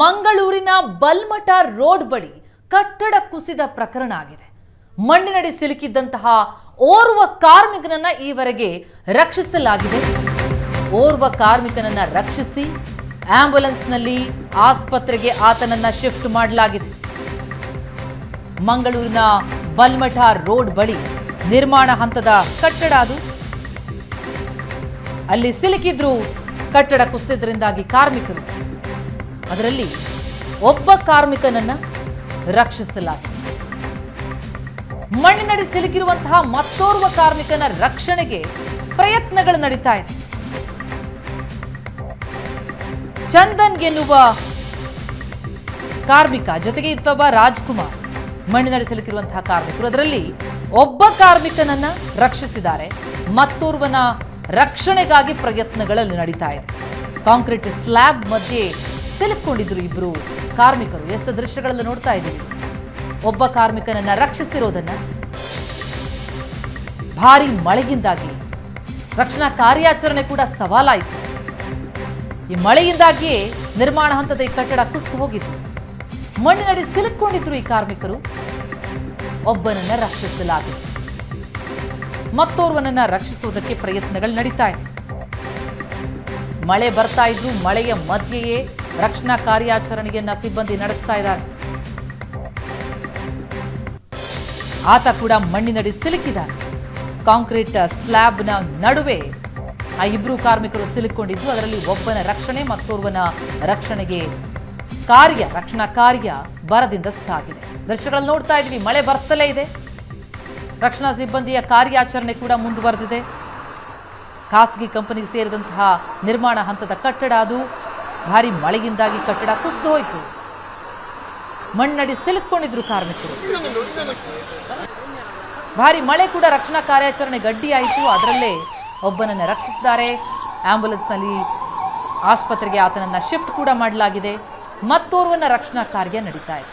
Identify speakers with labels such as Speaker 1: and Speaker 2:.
Speaker 1: ಮಂಗಳೂರಿನ ಬಲ್ಮಠ ರೋಡ್ ಬಳಿ ಕಟ್ಟಡ ಕುಸಿದ ಪ್ರಕರಣ ಆಗಿದೆ. ಮಣ್ಣಿನಡಿ ಸಿಲುಕಿದ್ದಂತಹ ಓರ್ವ ಕಾರ್ಮಿಕನನ್ನ ಈವರೆಗೆ ರಕ್ಷಿಸಲಾಗಿದೆ. ಓರ್ವ ಕಾರ್ಮಿಕನನ್ನ ರಕ್ಷಿಸಿ ಆಂಬ್ಯುಲೆನ್ಸ್ನಲ್ಲಿ ಆಸ್ಪತ್ರೆಗೆ ಆತನನ್ನ ಶಿಫ್ಟ್ ಮಾಡಲಾಗಿದೆ. ಮಂಗಳೂರಿನ ಬಲ್ಮಠ ರೋಡ್ ಬಳಿ ನಿರ್ಮಾಣ ಹಂತದ ಕಟ್ಟಡ ಅದು. ಅಲ್ಲಿ ಸಿಲುಕಿದ್ರು ಕಟ್ಟಡ ಕುಸಿದ್ರಿಂದಾಗಿ ಕಾರ್ಮಿಕರು ಅದರಲ್ಲಿ ಒಬ್ಬ ಕಾರ್ಮಿಕನನ್ನ ರಕ್ಷಿಸಲಾಗಿದೆ. ಮಣ್ಣಿನಡಿ ಸಿಲುಕಿರುವಂತಹ ಮತ್ತೋರ್ವ ಕಾರ್ಮಿಕನ ರಕ್ಷಣೆಗೆ ಪ್ರಯತ್ನಗಳು ನಡೀತಾ ಇದೆ. ಚಂದನ್ ಎನ್ನುವ ಕಾರ್ಮಿಕ, ಜೊತೆಗೆ ಇತ್ತೊಬ್ಬ ರಾಜ್ಕುಮಾರ್, ಮಣ್ಣಿನಡಿ ಸಿಲುಕಿರುವಂತಹ ಕಾರ್ಮಿಕರು. ಅದರಲ್ಲಿ ಒಬ್ಬ ಕಾರ್ಮಿಕನನ್ನ ರಕ್ಷಿಸಿದ್ದಾರೆ. ಮತ್ತೋರ್ವನ ರಕ್ಷಣೆಗಾಗಿ ಪ್ರಯತ್ನಗಳಲ್ಲಿ ನಡೀತಾ ಇದೆ. ಕಾಂಕ್ರೀಟ್ ಸ್ಲ್ಯಾಬ್ ಮಧ್ಯೆ ಸಿಲುಕೊಂಡಿದ್ರು ಇಬ್ರು ಕಾರ್ಮಿಕರು. ಎಸ್ ದೃಶ್ಯಗಳಲ್ಲಿ ನೋಡ್ತಾ ಇದ್ದೀವಿ. ಒಬ್ಬ ಕಾರ್ಮಿಕನನ್ನ ರಕ್ಷಿಸಿರೋದನ್ನ ಭಾರಿ ಮಳೆಯಿಂದಾಗಿ ರಕ್ಷಣಾ ಕಾರ್ಯಾಚರಣೆ ಕೂಡ ಸವಾಲಾಯಿತು. ಈ ಮಳೆಯಿಂದಾಗಿಯೇ ನಿರ್ಮಾಣ ಹಂತದ ಈ ಕಟ್ಟಡ ಕುಸಿದು ಹೋಗಿತ್ತು. ಮಣ್ಣಿನಡಿ ಸಿಲುಕೊಂಡಿದ್ರು ಈ ಕಾರ್ಮಿಕರು. ಒಬ್ಬನನ್ನ ರಕ್ಷಿಸಲಾಗಿದೆ. ಮತ್ತೋರ್ವನನ್ನ ರಕ್ಷಿಸುವುದಕ್ಕೆ ಪ್ರಯತ್ನಗಳು ನಡೀತಾ ಇದೆ. ಮಳೆ ಬರ್ತಾ ಇದ್ರು, ಮಳೆಯ ಮಧ್ಯೆಯೇ ರಕ್ಷಣಾ ಕಾರ್ಯಾಚರಣೆಯನ್ನ ಸಿಬ್ಬಂದಿ ನಡೆಸ್ತಾ ಇದ್ದಾರೆ. ಆತ ಕೂಡ ಮಣ್ಣಿನಡಿ ಸಿಲುಕಿದ್ದಾನೆ. ಕಾಂಕ್ರೀಟ್ ಸ್ಲ್ಯಾಬ್ನ ನಡುವೆ ಆ ಇಬ್ಬರು ಕಾರ್ಮಿಕರು ಸಿಲುಕೊಂಡಿದ್ದು, ಅದರಲ್ಲಿ ಒಬ್ಬನ ರಕ್ಷಣೆ, ಮತ್ತೋರ್ವನ ರಕ್ಷಣೆಗೆ ಕಾರ್ಯ, ರಕ್ಷಣಾ ಕಾರ್ಯ ಬರದಿಂದ ಸಾಗಿದೆ. ದೃಶ್ಯಗಳಲ್ಲಿ ನೋಡ್ತಾ ಇದ್ವಿ ಮಳೆ ಬರ್ತಲೇ ಇದೆ. ರಕ್ಷಣಾ ಸಿಬ್ಬಂದಿಯ ಕಾರ್ಯಾಚರಣೆ ಕೂಡ ಮುಂದುವರೆದಿದೆ. ಖಾಸಗಿ ಕಂಪನಿಗೆ ಸೇರಿದಂತಹ ನಿರ್ಮಾಣ ಹಂತದ ಕಟ್ಟಡ ಅದು. ಭಾರಿ ಮಳೆಯಿಂದಾಗಿ ಕಟ್ಟಡ ಕುಸಿದು ಹೋಯಿತು. ಮಣ್ಣಡಿ ಸಿಲುಕೊಂಡಿದ್ರು ಕಾರ್ಮಿಕರು. ಭಾರಿ ಮಳೆ ಕೂಡ ರಕ್ಷಣಾ ಕಾರ್ಯಾಚರಣೆ ಗಡ್ಡಿಯಾಯಿತು ಅದರಲ್ಲೇ ಒಬ್ಬನನ್ನು ರಕ್ಷಿಸಿದ್ದಾರೆ. ಆಂಬ್ಯುಲೆನ್ಸ್ನಲ್ಲಿ ಆಸ್ಪತ್ರೆಗೆ ಆತನನ್ನು ಶಿಫ್ಟ್ ಕೂಡ ಮಾಡಲಾಗಿದೆ. ಮತ್ತೋರ್ವನ ರಕ್ಷಣಾ ಕಾರ್ಯ ನಡೀತಾ ಇದೆ.